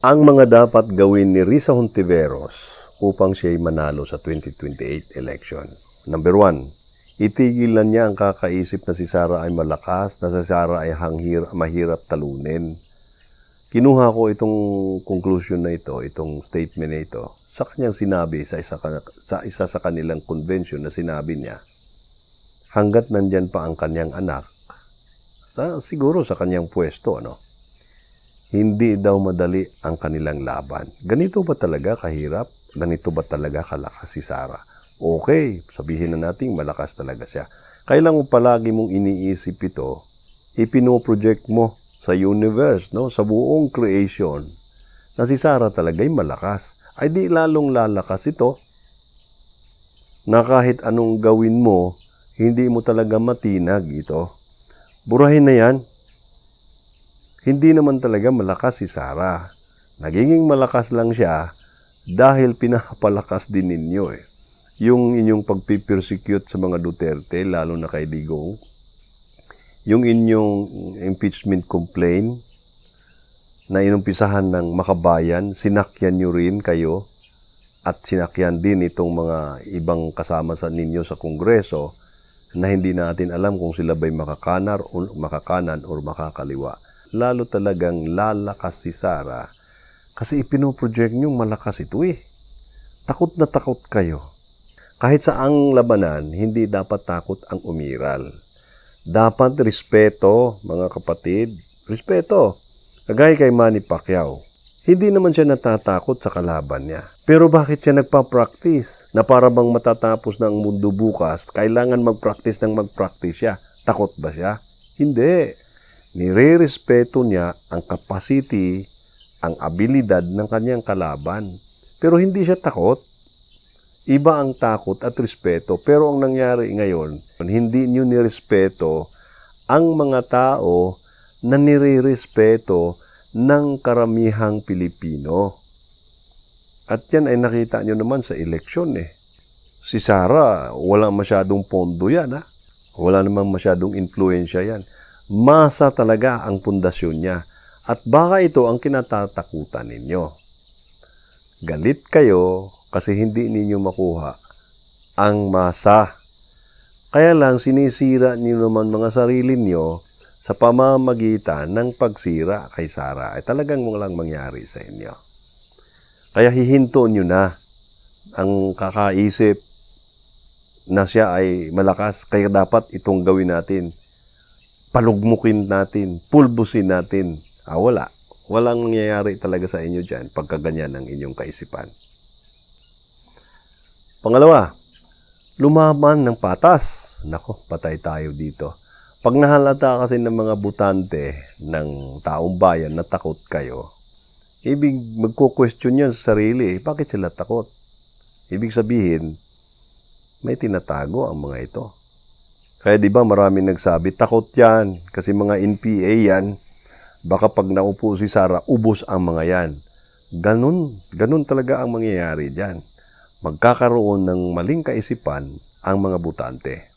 Ang mga dapat gawin ni Risa Hontiveros upang siya'y manalo sa 2028 election. Number one, itigilan niya ang kakaisip na si Sara ay malakas, na si Sara ay hanghir, mahirap talunin. Kinuha ko itong conclusion na ito, itong statement na ito, sa kanyang sinabi sa isa, sa isa sa kanilang convention na sinabi niya, hanggat nandyan pa ang kanyang anak, sa, siguro sa kanyang pwesto, ano, hindi daw madali ang kanilang laban. Ganito ba talaga kahirap? Ganito ba talaga kalakas si Sara? Okay, sabihin na natin malakas talaga siya. Kailan mo palagi mong iniisip ito, ipinoproject mo sa universe, no? sa buong creation, na si Sara talaga'y malakas. Ay di lalong lalakas ito na kahit anong gawin mo, hindi mo talaga matinag ito. Burahin na yan, hindi naman talaga malakas si Sarah. Nagiging malakas lang siya dahil pinapalakas din ninyo eh. Yung inyong pagpipersecute sa mga Duterte, lalo na kay Digong, yung inyong impeachment complaint na inumpisahan ng makabayan, sinakyan nyo rin kayo at sinakyan din itong mga ibang kasama sa ninyo sa Kongreso na hindi natin alam kung sila ba'y makakanar o makakanan o makakaliwa lalo talagang lalakas si Sara kasi ipinoproject niyong malakas ito eh. Takot na takot kayo. Kahit sa ang labanan, hindi dapat takot ang umiral. Dapat respeto, mga kapatid. Respeto. Kagaya kay Manny Pacquiao. Hindi naman siya natatakot sa kalaban niya. Pero bakit siya nagpa-practice? Na para bang matatapos ng mundo bukas, kailangan mag-practice ng mag-practice siya. Takot ba siya? Hindi nire-respeto niya ang capacity, ang abilidad ng kanyang kalaban. Pero hindi siya takot. Iba ang takot at respeto. Pero ang nangyari ngayon, hindi niyo nirespeto ang mga tao na nire-respeto ng karamihang Pilipino. At yan ay nakita nyo naman sa eleksyon eh. Si Sara, wala masyadong pondo yan ha. Wala namang masyadong influensya yan masa talaga ang pundasyon niya. At baka ito ang kinatatakutan ninyo. Galit kayo kasi hindi ninyo makuha ang masa. Kaya lang sinisira niyo naman mga sarili niyo sa pamamagitan ng pagsira kay Sara. Ay talagang walang mangyari sa inyo. Kaya hihinto niyo na ang kakaisip na siya ay malakas. Kaya dapat itong gawin natin palugmukin natin, pulbusin natin. Ah, wala. Walang nangyayari talaga sa inyo dyan pagka ganyan ang inyong kaisipan. Pangalawa, lumaban ng patas. Nako, patay tayo dito. Pag nahalata kasi ng mga butante ng taong bayan na takot kayo, ibig magko-question yan sa sarili, bakit sila takot? Ibig sabihin, may tinatago ang mga ito. Kaya di ba maraming nagsabi, takot yan kasi mga NPA yan. Baka pag naupo si Sara, ubos ang mga yan. Ganun, ganun talaga ang mangyayari dyan. Magkakaroon ng maling kaisipan ang mga butante.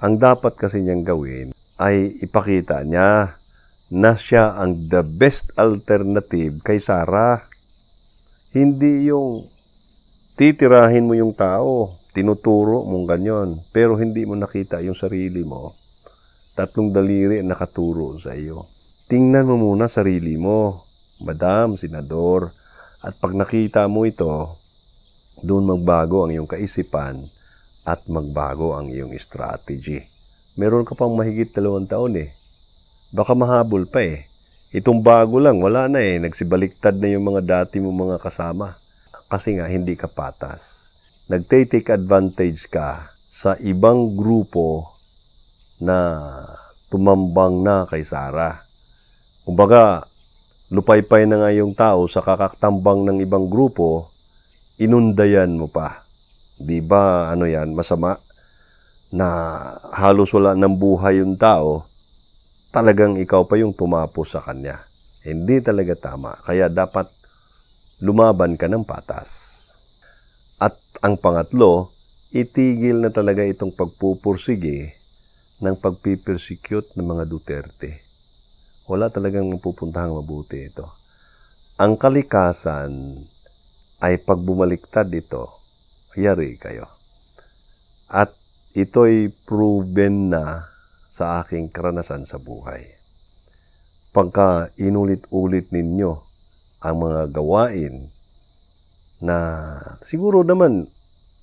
Ang dapat kasi niyang gawin ay ipakita niya na siya ang the best alternative kay Sara. Hindi yung titirahin mo yung tao, tinuturo mong ganyan, pero hindi mo nakita yung sarili mo, tatlong daliri ang nakaturo sa iyo. Tingnan mo muna sarili mo, Madam, Senador, at pag nakita mo ito, doon magbago ang iyong kaisipan at magbago ang iyong strategy. Meron ka pang mahigit dalawang taon eh. Baka mahabol pa eh. Itong bago lang, wala na eh. Nagsibaliktad na yung mga dati mo mga kasama. Kasi nga, hindi ka patas nagte-take advantage ka sa ibang grupo na tumambang na kay Sara. Kumbaga, lupaypay na nga yung tao sa kakatambang ng ibang grupo, inundayan mo pa. Di ba, ano yan, masama? Na halos wala ng buhay yung tao, talagang ikaw pa yung tumapos sa kanya. Hindi talaga tama. Kaya dapat lumaban ka ng patas. At ang pangatlo, itigil na talaga itong pagpupursige ng pagpipersecute ng mga Duterte. Wala talagang mapupuntahang mabuti ito. ang kalikasan ay pag bumaliktad ito, yari kayo. At ito'y proven na sa aking karanasan sa buhay. Pagka inulit-ulit ninyo ang mga gawain na siguro naman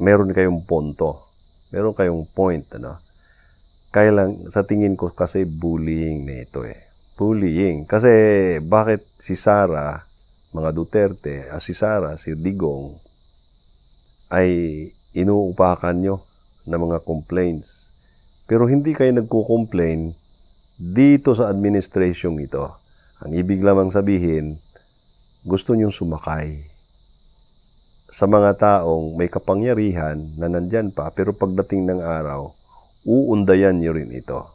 meron kayong ponto, meron kayong point, ano? Kaya lang, sa tingin ko kasi bullying na ito eh. Bullying. Kasi bakit si Sara, mga Duterte, ah, si Sara, si Digong, ay inuupakan nyo ng mga complaints. Pero hindi kayo nagko-complain dito sa administration ito. Ang ibig lamang sabihin, gusto nyong sumakay sa mga taong may kapangyarihan na nandyan pa, pero pagdating ng araw, uundayan nyo rin ito.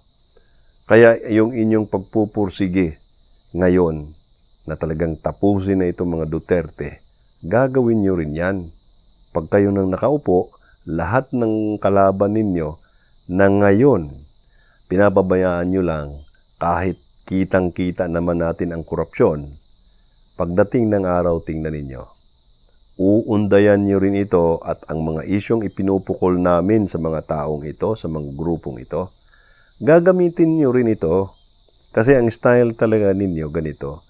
Kaya yung inyong pagpupursige ngayon na talagang tapusin na itong mga Duterte, gagawin nyo rin yan. Pag kayo nang nakaupo, lahat ng kalaban ninyo na ngayon, pinababayaan nyo lang kahit kitang-kita naman natin ang korupsyon, pagdating ng araw, tingnan ninyo, uundayan nyo rin ito at ang mga isyong ipinupukol namin sa mga taong ito, sa mga grupong ito, gagamitin nyo rin ito. Kasi ang style talaga ninyo ganito,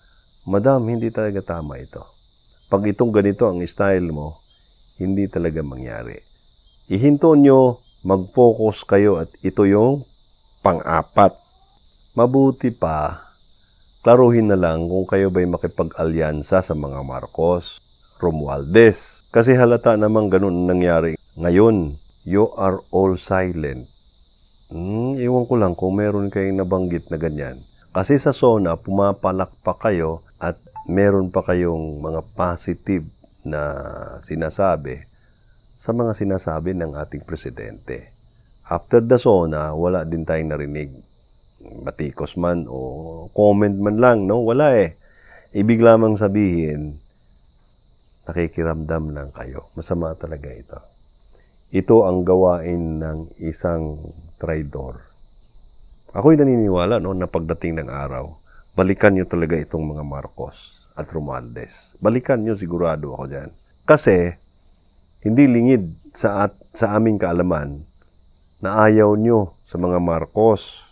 Madam, hindi talaga tama ito. Pag itong ganito ang style mo, hindi talaga mangyari. Ihinto nyo, mag-focus kayo at ito yung pang-apat. Mabuti pa, klaruhin na lang kung kayo ba'y makipag-alyansa sa mga Marcos, Romualdez. Kasi halata namang ganun ang nangyari. Ngayon, you are all silent. Hmm, iwan ko lang kung meron kayong nabanggit na ganyan. Kasi sa SONA, pumapalak pa kayo at meron pa kayong mga positive na sinasabi sa mga sinasabi ng ating presidente. After the SONA, wala din tayong narinig. Batikos man o comment man lang, no? Wala eh. Ibig lamang sabihin, nakikiramdam lang kayo. Masama talaga ito. Ito ang gawain ng isang traidor. Ako'y naniniwala no, na pagdating ng araw, balikan nyo talaga itong mga Marcos at Romualdez. Balikan nyo, sigurado ako dyan. Kasi, hindi lingid sa, at, sa aming kaalaman na ayaw nyo sa mga Marcos.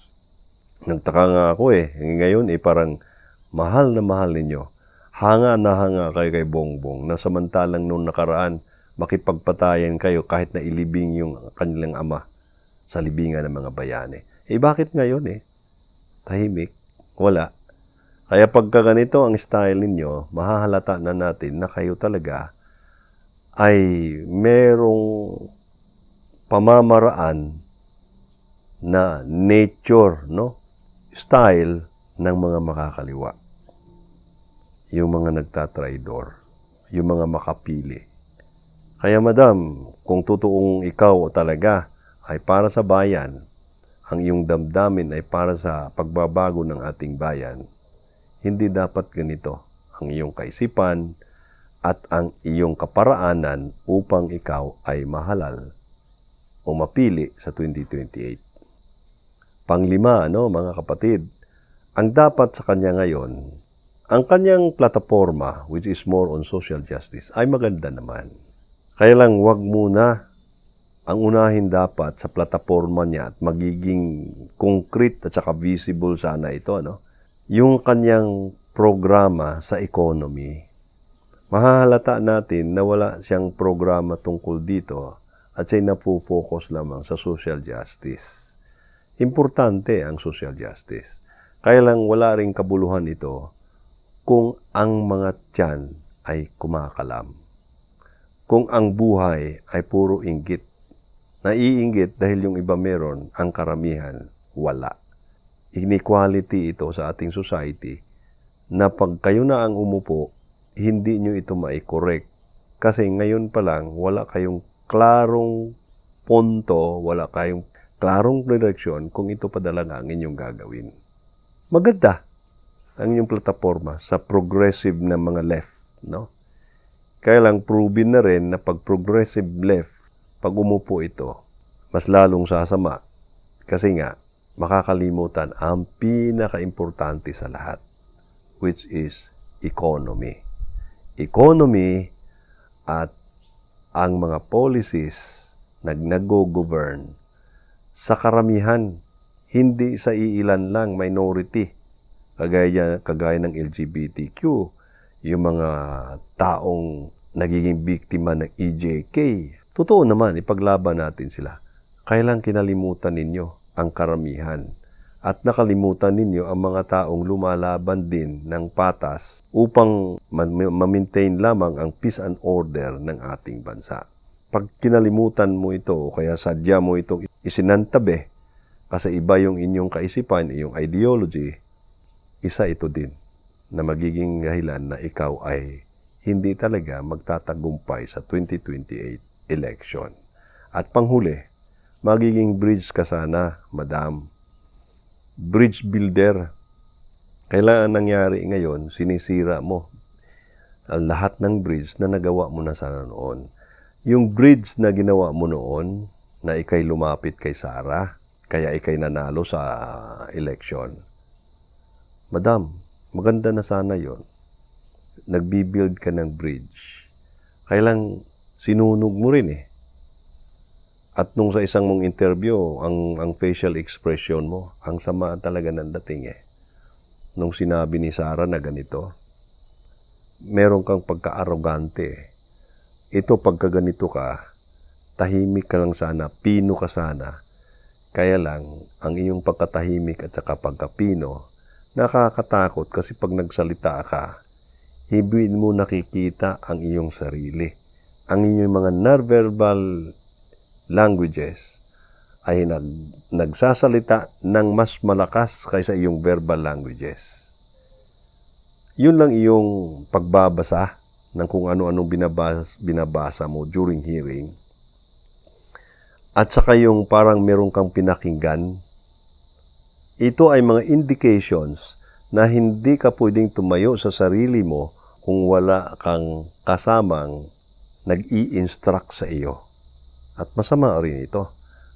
Nagtaka nga ako eh. Ngayon eh parang mahal na mahal ninyo hanga na hanga kayo kay Bongbong na samantalang noong nakaraan makipagpatayan kayo kahit na ilibing yung kanilang ama sa libingan ng mga bayani. Eh bakit ngayon eh? Tahimik? Wala. Kaya pagka ganito ang style ninyo, mahahalata na natin na kayo talaga ay merong pamamaraan na nature, no? Style ng mga makakaliwa yung mga nagtatraidor, yung mga makapili. Kaya madam, kung totoong ikaw talaga ay para sa bayan, ang iyong damdamin ay para sa pagbabago ng ating bayan, hindi dapat ganito ang iyong kaisipan at ang iyong kaparaanan upang ikaw ay mahalal o mapili sa 2028. Panglima, ano, mga kapatid, ang dapat sa kanya ngayon ang kanyang plataforma, which is more on social justice, ay maganda naman. Kaya lang, wag muna ang unahin dapat sa plataforma niya at magiging concrete at saka visible sana ito, no? Yung kanyang programa sa economy. Mahahalata natin na wala siyang programa tungkol dito at siya napufocus lamang sa social justice. Importante ang social justice. Kaya lang wala ring kabuluhan ito kung ang mga tiyan ay kumakalam. Kung ang buhay ay puro inggit. Naiinggit dahil yung iba meron, ang karamihan wala. Inequality ito sa ating society na pag kayo na ang umupo, hindi nyo ito mai-correct. Kasi ngayon pa lang, wala kayong klarong punto, wala kayong klarong direction kung ito pa talaga ang inyong gagawin. Maganda ang inyong plataforma sa progressive na mga left, no? Kaya lang proven na rin na pag progressive left, pag umupo ito, mas lalong sasama. Kasi nga, makakalimutan ang pinaka-importante sa lahat, which is economy. economy at ang mga policies na nag-govern sa karamihan, hindi sa iilan lang minority. Kagaya, kagaya ng LGBTQ, yung mga taong nagiging biktima ng EJK. Totoo naman, ipaglaban natin sila. Kailang kinalimutan ninyo ang karamihan at nakalimutan ninyo ang mga taong lumalaban din ng patas upang ma-maintain lamang ang peace and order ng ating bansa. Pag kinalimutan mo ito o kaya sadya mo itong isinantabi kasi iba yung inyong kaisipan, yung ideology, isa ito din na magiging dahilan na ikaw ay hindi talaga magtatagumpay sa 2028 election. At panghuli, magiging bridge ka sana, madam. Bridge builder. Kailangan nangyari ngayon, sinisira mo ang lahat ng bridge na nagawa mo na sana noon. Yung bridge na ginawa mo noon, na ikay lumapit kay Sarah, kaya ikay nanalo sa election. Madam, maganda na sana yon. Nagbibuild ka ng bridge. Kailang sinunog mo rin eh. At nung sa isang mong interview, ang, ang facial expression mo, ang sama talaga ng dating eh. Nung sinabi ni Sarah na ganito, meron kang pagka-arrogante eh. Ito pagka ganito ka, tahimik ka lang sana, pino ka sana. Kaya lang, ang iyong pagkatahimik at saka pagkapino, nakakatakot kasi pag nagsalita ka, hindi mo nakikita ang iyong sarili. Ang inyong mga nonverbal languages ay nag, nagsasalita ng mas malakas kaysa iyong verbal languages. Yun lang iyong pagbabasa ng kung ano-anong binabasa, binabasa mo during hearing. At saka yung parang meron kang pinakinggan, ito ay mga indications na hindi ka pwedeng tumayo sa sarili mo kung wala kang kasamang nag-i-instruct sa iyo. At masama rin ito.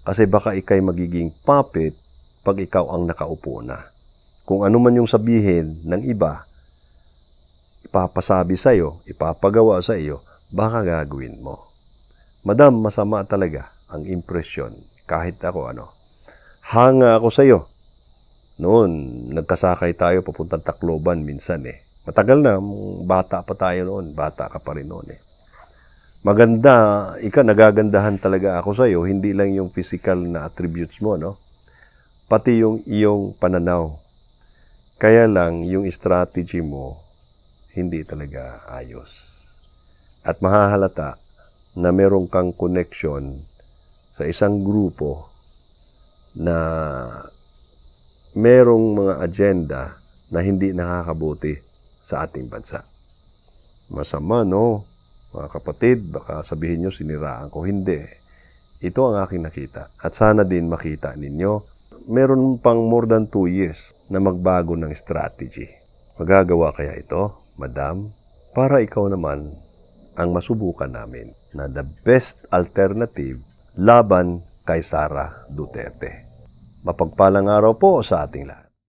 Kasi baka ikay magiging puppet pag ikaw ang nakaupo na. Kung ano man yung sabihin ng iba, ipapasabi sa iyo, ipapagawa sa iyo, baka gagawin mo. Madam, masama talaga ang impression. Kahit ako ano. Hanga ako sa iyo. Noon, nagkasakay tayo papuntang Tacloban minsan eh. Matagal na, bata pa tayo noon. Bata ka pa rin noon eh maganda, ika nagagandahan talaga ako sa iyo, hindi lang yung physical na attributes mo, no? Pati yung iyong pananaw. Kaya lang yung strategy mo hindi talaga ayos. At mahahalata na meron kang connection sa isang grupo na merong mga agenda na hindi nakakabuti sa ating bansa. Masama, no? Mga kapatid, baka sabihin nyo siniraan ko. Hindi. Ito ang aking nakita. At sana din makita ninyo, meron pang more than 2 years na magbago ng strategy. Magagawa kaya ito, madam, para ikaw naman ang masubukan namin na the best alternative laban kay Sara Duterte. Mapagpalang araw po sa ating lahat.